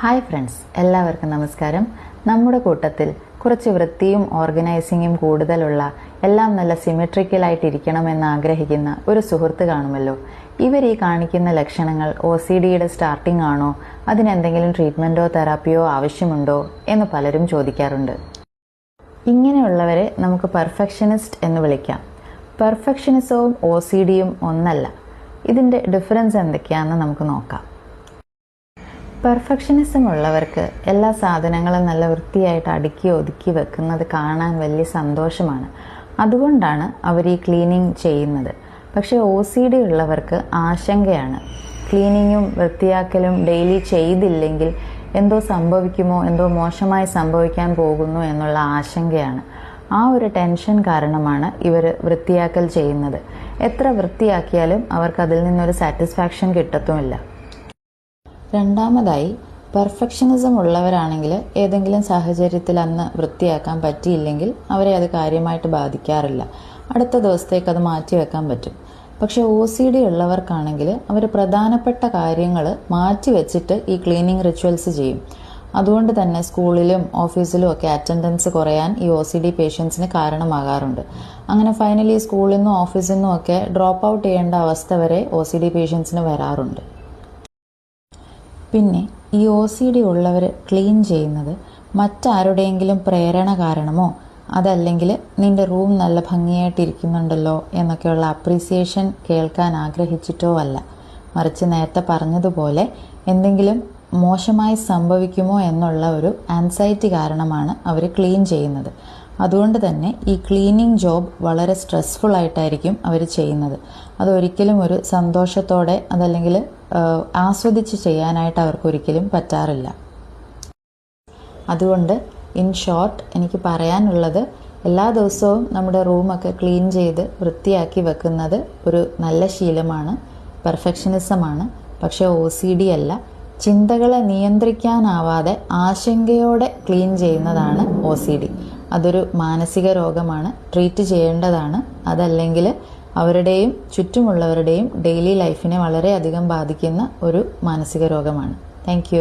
Hi friends എല്ലാവർക്കും നമസ്കാരം. നമ്മുടെ കൂട്ടത്തിൽ കുറച്ച് വൃത്തിയും ഓർഗനൈസിങ്ങും കൂടുതലുള്ള എല്ലാം നല്ല സിമെട്രിക്കലായിട്ട് ഇരിക്കണമെന്ന് ആഗ്രഹിക്കുന്ന ഒരു സുഹൃത്ത് കാണുമല്ലോ. ഇവർ ഈ കാണിക്കുന്ന ലക്ഷണങ്ങൾ ഒ സി ഡിയുടെ സ്റ്റാർട്ടിംഗ് ആണോ അതിനെന്തെങ്കിലും ട്രീറ്റ്മെന്റോ തെറാപ്പിയോ ആവശ്യമുണ്ടോ എന്ന് പലരും ചോദിക്കാറുണ്ട്. ഇങ്ങനെയുള്ളവരെ നമുക്ക് പെർഫെക്ഷനിസ്റ്റ് എന്ന് വിളിക്കാം. പെർഫെക്ഷനിസവും ഒ സി ഡിയും ഒന്നല്ല. ഇതിന്റെ ഡിഫറൻസ് എന്തൊക്കെയാണെന്ന് നമുക്ക് നോക്കാം. പെർഫെക്ഷനിസം ഉള്ളവർക്ക് എല്ലാ സാധനങ്ങളും നല്ല വൃത്തിയായിട്ട് അടുക്കി ഒതുക്കി വെക്കുന്നത് കാണാൻ വലിയ സന്തോഷമാണ്. അതുകൊണ്ടാണ് അവർ ഈ ക്ലീനിങ് ചെയ്യുന്നത്. പക്ഷേ ഒ സി ഡി ഉള്ളവർക്ക് ആശങ്കയാണ്. ക്ലീനിങ്ങും വൃത്തിയാക്കലും ഡെയിലി ചെയ്തില്ലെങ്കിൽ എന്തോ സംഭവിക്കുമോ എന്തോ മോശമായി സംഭവിക്കാൻ പോകുന്നു എന്നുള്ള ആശങ്കയാണ്. ആ ഒരു ടെൻഷൻ കാരണമാണ് ഇവർ വൃത്തിയാക്കൽ ചെയ്യുന്നത്. എത്ര വൃത്തിയാക്കിയാലും അവർക്ക് അതിൽ നിന്നൊരു സാറ്റിസ്ഫാക്ഷൻ കിട്ടത്തുമില്ല. രണ്ടാമതായി പെർഫെക്ഷനിസം ഉള്ളവരാണെങ്കിൽ ഏതെങ്കിലും സാഹചര്യത്തിൽ അന്ന് വൃത്തിയാക്കാൻ പറ്റിയില്ലെങ്കിൽ അവരെ അത് കാര്യമായിട്ട് ബാധിക്കാറില്ല. അടുത്ത ദിവസത്തേക്ക് അത് മാറ്റി വെക്കാൻ പറ്റും. പക്ഷെ ഒ സി ഡി ഉള്ളവർക്കാണെങ്കിൽ അവർ പ്രധാനപ്പെട്ട കാര്യങ്ങൾ മാറ്റി വെച്ചിട്ട് ഈ ക്ലീനിങ് റിച്വൽസ് ചെയ്യും. അതുകൊണ്ട് തന്നെ സ്കൂളിലും ഓഫീസിലും ഒക്കെ അറ്റൻഡൻസ് കുറയാൻ ഈ ഒ സി ഡി പേഷ്യൻസിന് കാരണമാകാറുണ്ട്. അങ്ങനെ ഫൈനലി സ്കൂളിൽ നിന്നും ഓഫീസിൽ നിന്നും ഒക്കെ ഡ്രോപ്പ് ഔട്ട് ചെയ്യേണ്ട അവസ്ഥ വരെ ഒ സി ഡി പേഷ്യൻസിന് വരാറുണ്ട്. പിന്നെ ഈ ഒ സി ഡി ഉള്ളവർ ക്ലീൻ ചെയ്യുന്നത് മറ്റാരുടെയെങ്കിലും പ്രേരണ കാരണമോ? അതല്ലെങ്കിൽ നിന്റെ റൂം നല്ല ഭംഗിയായിട്ടിരിക്കുന്നുണ്ടല്ലോ എന്നൊക്കെയുള്ള അപ്രീസിയേഷൻ കേൾക്കാൻ ആഗ്രഹിച്ചിട്ടോ അല്ല. മറിച്ച് നേരത്തെ പറഞ്ഞതുപോലെ എന്തെങ്കിലും മോശമായി സംഭവിക്കുമോ എന്നുള്ള ഒരു ആൻസൈറ്റി കാരണമാണ് അവർ ക്ലീൻ ചെയ്യുന്നത്. അതുകൊണ്ട് തന്നെ ഈ ക്ലീനിങ് ജോബ് വളരെ സ്ട്രെസ്ഫുൾ ആയിട്ടായിരിക്കും അവർ ചെയ്യുന്നത്. അതൊരിക്കലും ഒരു സന്തോഷത്തോടെ അതല്ലെങ്കിൽ ആസ്വദിച്ച് ചെയ്യാനായിട്ട് അവർക്കൊരിക്കലും പറ്റാറില്ല. അതുകൊണ്ട് ഇൻ ഷോർട്ട് എനിക്ക് പറയാനുള്ളത് എല്ലാ ദിവസവും നമ്മുടെ റൂമൊക്കെ ക്ലീൻ ചെയ്ത് വൃത്തിയാക്കി വെക്കുന്നത് ഒരു നല്ല ശീലമാണ് പെർഫെക്ഷനിസമാണ്. പക്ഷേ ഒ സി ഡി അല്ല ചിന്തകളെ നിയന്ത്രിക്കാനാവാതെ ആശങ്കയോടെ ക്ലീൻ ചെയ്യുന്നതാണ് ഒ സി ഡി. അതൊരു മാനസിക രോഗമാണ്. ട്രീറ്റ് ചെയ്യേണ്ടതാണ്. അതല്ലെങ്കിൽ അവരുടെയും ചുറ്റുമുള്ളവരുടെയും ഡെയിലി ലൈഫിനെ വളരെയധികം ബാധിക്കുന്ന ഒരു മാനസിക രോഗമാണ്. താങ്ക്